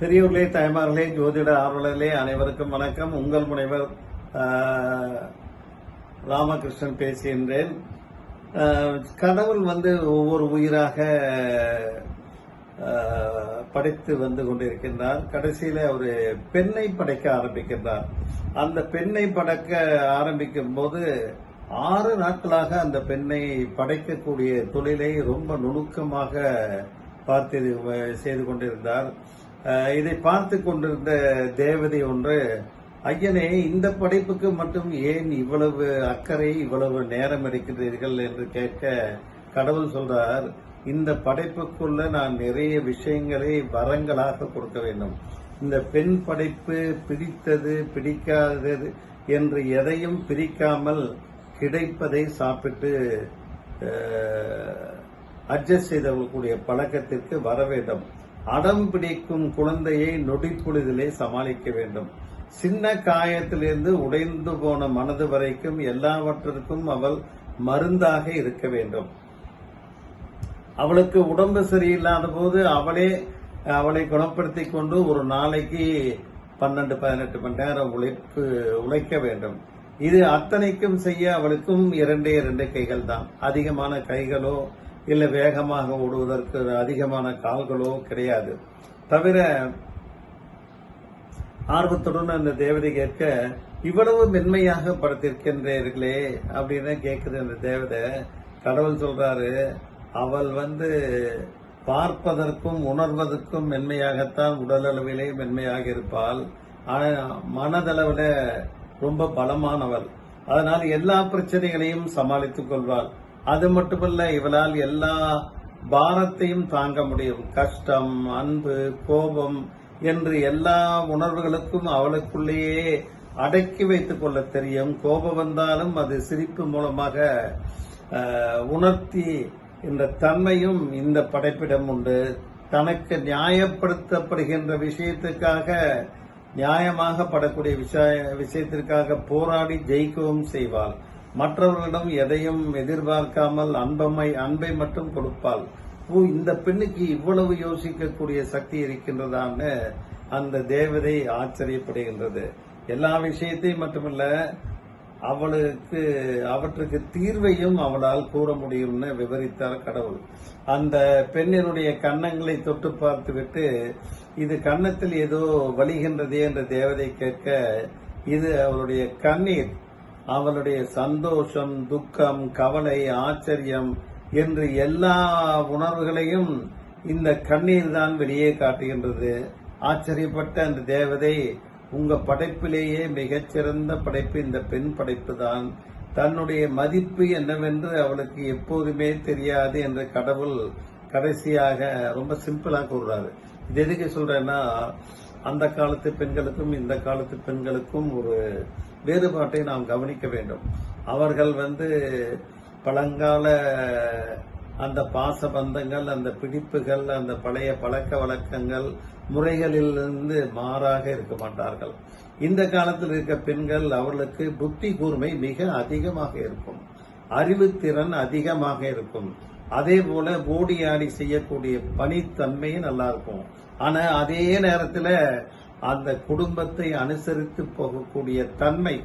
பெரியவர்களே தாய்மார்களே ஜோதிட ஆர்வலர்களே அனைவருக்கும் வணக்கம். உங்கள் முனைவர் ராமகிருஷ்ணன் பேசுகின்றேன். கடவுள் வந்து ஒவ்வொரு உயிராக படைத்து வந்து கொண்டிருக்கின்றார். கடைசியில் அவர் பெண்ணை படைக்க ஆரம்பிக்கின்றார். அந்த பெண்ணை படைக்க ஆரம்பிக்கும் போது ஆறு நாட்களாக அந்த பெண்ணை படைக்கக்கூடிய தொழிலை ரொம்ப நுணுக்கமாக பார்த்து செய்து கொண்டிருந்தார். இதை பார்த்து கொண்டிருந்த தேவதை ஒன்று ஐயனே இந்த படைப்புக்கு மட்டும் ஏன் இவ்வளவு அக்கறை இவ்வளவு நேரம் எடுக்கிறீர்கள்? என்று கேட்க கடவுள் சொல்றார் இந்த படைப்புக்குள்ள நான் நிறைய விஷயங்களை வரங்களாக கொடுக்க வேண்டும். இந்த பெண் படைப்பு பிடித்தது பிடிக்காதது என்று எதையும் பிரிக்காமல் கிடைப்பதை சாப்பிட்டு அட்ஜஸ்ட் செய்தக்கூடிய பழக்கத்திற்கு வர வேண்டும். அடம் பிடிக்கும் குழந்தையை நொடிப்பொழுதிலே சமாளிக்க வேண்டும். சின்ன காயத்திலிருந்து உடைந்து போன மனது வரைக்கும் எல்லாவற்றிற்கும் அவள் மருந்தாக இருக்க வேண்டும். அவளுக்கு உடம்பு சரியில்லாத போது அவளே அவளை குணப்படுத்தி கொண்டு ஒரு நாளைக்கு பன்னெண்டு பதினெட்டு மணி நேரம் உழைப்பு உழைக்க வேண்டும். இது அத்தனைக்கும் செய்ய அவளுக்கும் இரண்டே இரண்டு கைகள் தான் அதிகமான கைகளோ இல்லை வேகமாக ஓடுவதற்கு அதிகமான கால்களோ கிடையாது. தவிர ஆர்வத்துடன் அந்த தேவதை கேட்க இவ்வளவு மென்மையாக படுத்திருக்கின்றீர்களே அப்படின்னு கேட்குது அந்த தேவதை. கடவுள் சொல்றாரு அவள் வந்து பார்ப்பதற்கும் உணர்வதற்கும் மென்மையாகத்தான் உடல் அளவிலே மென்மையாக இருப்பாள். மனதளவில் ரொம்ப பலமானவள். அதனால் எல்லா பிரச்சனைகளையும் சமாளித்துக் கொள்வாள். அது மட்டுமல்ல இவளால் எல்லா பாரத்தையும் தாங்க முடியும். கஷ்டம் அன்பு கோபம் என்று எல்லா உணர்வுகளுக்கும் அவளுக்குள்ளேயே அடக்கி வைத்துக் கொள்ள தெரியும். கோபம் வந்தாலும் அது சிரிப்பு மூலமாக உணர்த்தி இந்த தன்மையும் இந்த படைப்பிடம் உண்டு. தனக்கு நியாயப்படுத்தப்படுகின்ற விஷயத்துக்காக நியாயமாக படக்கூடிய விஷய விஷயத்திற்காக போராடி ஜெயிக்கவும் செய்வாள். மற்றவர்களிடம் எதையும் எதிர்பார்க்காமல் அன்பமை அன்பை மட்டும் கொடுப்பாள். ஓ இந்த பெண்ணுக்கு இவ்வளவு யோசிக்கக்கூடிய சக்தி இருக்கின்றதான்னு அந்த தேவதை ஆச்சரியப்படுகின்றது. எல்லா விஷயத்தையும் மட்டுமல்ல அவளுக்கு அவற்றுக்கு தீர்வையும் அவளால் கூற முடியும்னு விவரித்தார் கடவுள். அந்த பெண்ணினுடைய கன்னங்களை தொட்டு பார்த்துவிட்டு இது கன்னத்தில் ஏதோ வலிகின்றதே என்ற தேவதை கேட்க இது அவளுடைய கண்ணீர். அவளுடைய சந்தோஷம் துக்கம் கவலை ஆச்சரியம் என்று எல்லா உணர்வுகளையும் இந்த கண்ணீர் தான் வெளியே காட்டுகின்றது. ஆச்சரியப்பட்ட அந்த தேவதை உங்க படைப்பிலேயே மிகச்சிறந்த படைப்பு இந்த பெண் படைப்பு தான். தன்னுடைய மதிப்பு என்னவென்று அவளுக்கு எப்போதுமே தெரியாது என்று கடவுள் கடைசியாக ரொம்ப சிம்பிளா கூறுறாரு. இது எதுக்கு சொல்றேன்னா அந்த காலத்து பெண்களுக்கும் இந்த காலத்து பெண்களுக்கும் ஒரு வேறுபாட்டை நாம் கவனிக்க வேண்டும். அவர்கள் வந்து பழங்கால அந்த பாச பந்தங்கள் அந்த பிடிப்புகள் அந்த பழைய பழக்க வழக்கங்கள் முறைகளிலிருந்து மாறாக இருக்க மாட்டார்கள். இந்த காலத்தில் இருக்க பெண்கள் அவர்களுக்கு புத்தி கூர்மை மிக அதிகமாக இருக்கும். அறிவுத்திறன் அதிகமாக இருக்கும். அதே போல ஓடி ஆடி செய்யக்கூடிய பணித்தன்மையும் நல்லா இருக்கும் ஆனா அதே நேரத்துல அந்த குடும்பத்தை அனுசரித்து போகக்கூடிய தன்மை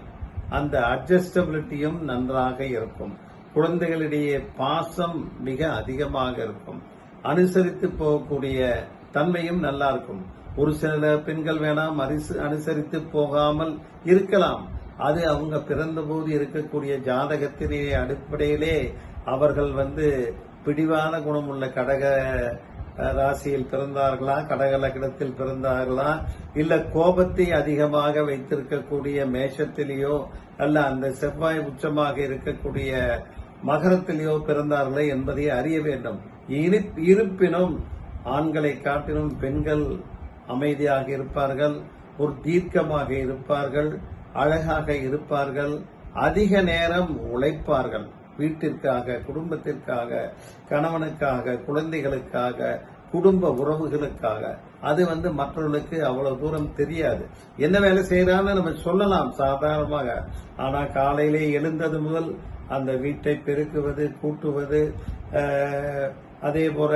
அந்த அட்ஜஸ்டபிலிட்டியும் நன்றாக இருக்கும். குழந்தைகளிடையே பாசம் மிக அதிகமாக இருக்கும். அனுசரித்து போகக்கூடிய தன்மையும் நல்லா இருக்கும் ஒரு சில பெண்கள் வேணாம் அரிசு அனுசரித்து போகாமல் இருக்கலாம். அது அவங்க பிறந்தபோது இருக்கக்கூடிய ஜாதகத்திலே அடிப்படையிலே அவர்கள் வந்து பிடிவான குணமுள்ள கடக ராசியில் பிறந்தார்களா கடக லக்னத்தில் பிறந்தார்களா இல்ல கோபத்தை அதிகமாக வைத்திருக்கக்கூடிய மேஷத்திலேயோ அல்ல அந்த செவ்வாய் உச்சமாக இருக்கக்கூடிய மகரத்திலேயோ பிறந்தார்களே என்பதை அறிய வேண்டும். இரு- இருப்பினும் ஆண்களை காட்டிலும் பெண்கள் அமைதியாக இருப்பார்கள் ஒரு தீர்க்கமாக இருப்பார்கள் அழகாக இருப்பார்கள் அதிக நேரம் உழைப்பார்கள். வீட்டிற்காக குடும்பத்திற்காக கணவனுக்காக குழந்தைகளுக்காக குடும்ப உறவுகளுக்காக. அது வந்து மற்றவர்களுக்கு அவ்வளவு தூரம் தெரியாது. என்ன வேலை செய்யறான்னு நம்ம சொல்லலாம் சாதாரணமாக. ஆனா காலையிலே எழுந்தது முதல் அந்த வீட்டை பெருக்குவது கூட்டுவது அதே போல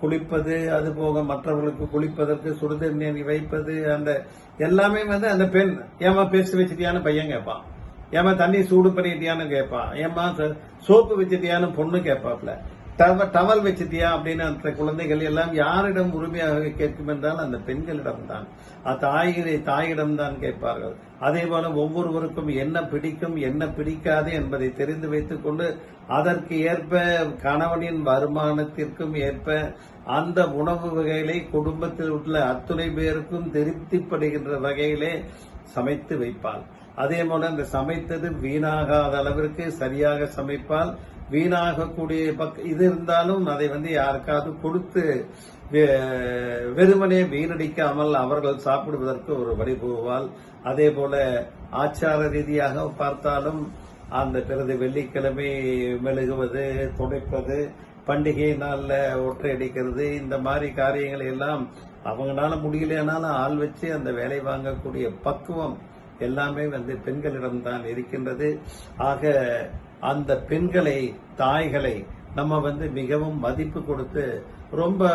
குளிப்பது அது போக மற்றவர்களுக்கு குளிப்பதற்கு சுடுதண்ணி வைப்பது அந்த எல்லாமே வந்து அந்த பெண் ஏமா பேசி வச்சுட்டியான்னு பையன் கேட்பான். ஏமா தண்ணி சூடு பண்ணிட்டியான்னு கேட்பான் ஏமா சோப்பு வச்சுட்டியான்னு பொண்ணு கேட்பாப்ல டவ- டவல் வச்சுட்டியா அப்படின்னு அந்த குழந்தைகள் எல்லாம் யாரிடம் உரிமையாக கேட்கும் என்றால் அந்த பெண்களிடம் தான் தாயினை தாயிடம் தான் கேட்பார்கள். அதே போல ஒவ்வொருவருக்கும் என்ன பிடிக்கும் என்ன பிடிக்காது என்பதை தெரிந்து வைத்துக் கொண்டு அதற்கு ஏற்ப கணவனின் வருமானத்திற்கும் ஏற்ப அந்த உணவு வகைகளை குடும்பத்தில் உள்ள அத்துணை பேருக்கும் திருப்திப்படுகின்ற வகையிலே சமைத்து வைப்பாள். அதே போல இந்த சமைத்தது வீணாகாத அளவிற்கு சரியாக சமைப்பால் வீணாகக்கூடிய பக் இது இருந்தாலும் அதை வந்து யாருக்காவது கொடுத்து வெறுமனே வீணடிக்காமல் அவர்கள் சாப்பிடுவதற்கு ஒரு வழிபோவால் அதே போல ஆச்சார ரீதியாக பார்த்தாலும் அந்த பிறகு வெள்ளிக்கிழமை மெழுகுவது துடைப்பது பண்டிகை நாள்ல ஒற்றையடிக்கிறது இந்த மாதிரி காரியங்களை எல்லாம் அவங்களால முடியலனாலும் ஆள் வச்சு அந்த வேலை வாங்கக்கூடிய பக்குவம் எல்லாமே வந்து பெண்களிடம்தான் இருக்கின்றது. ஆக அந்த பெண்களை தாய்களை நம்ம வந்து மிகவும் மதிப்பு கொடுத்து ரொம்ப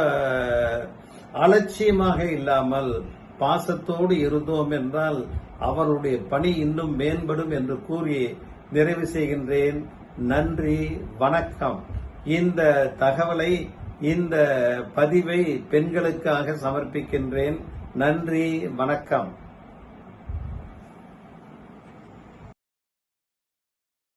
அலட்சியமாக இல்லாமல் பாசத்தோடு இருந்தோம் என்றால் அவருடைய பணி இன்னும் மேம்படும் என்று கூறி நிறைவு செய்கின்றேன். நன்றி வணக்கம். இந்த தகவலை இந்த பதிவை பெண்களுக்காக சமர்ப்பிக்கின்றேன். நன்றி வணக்கம்.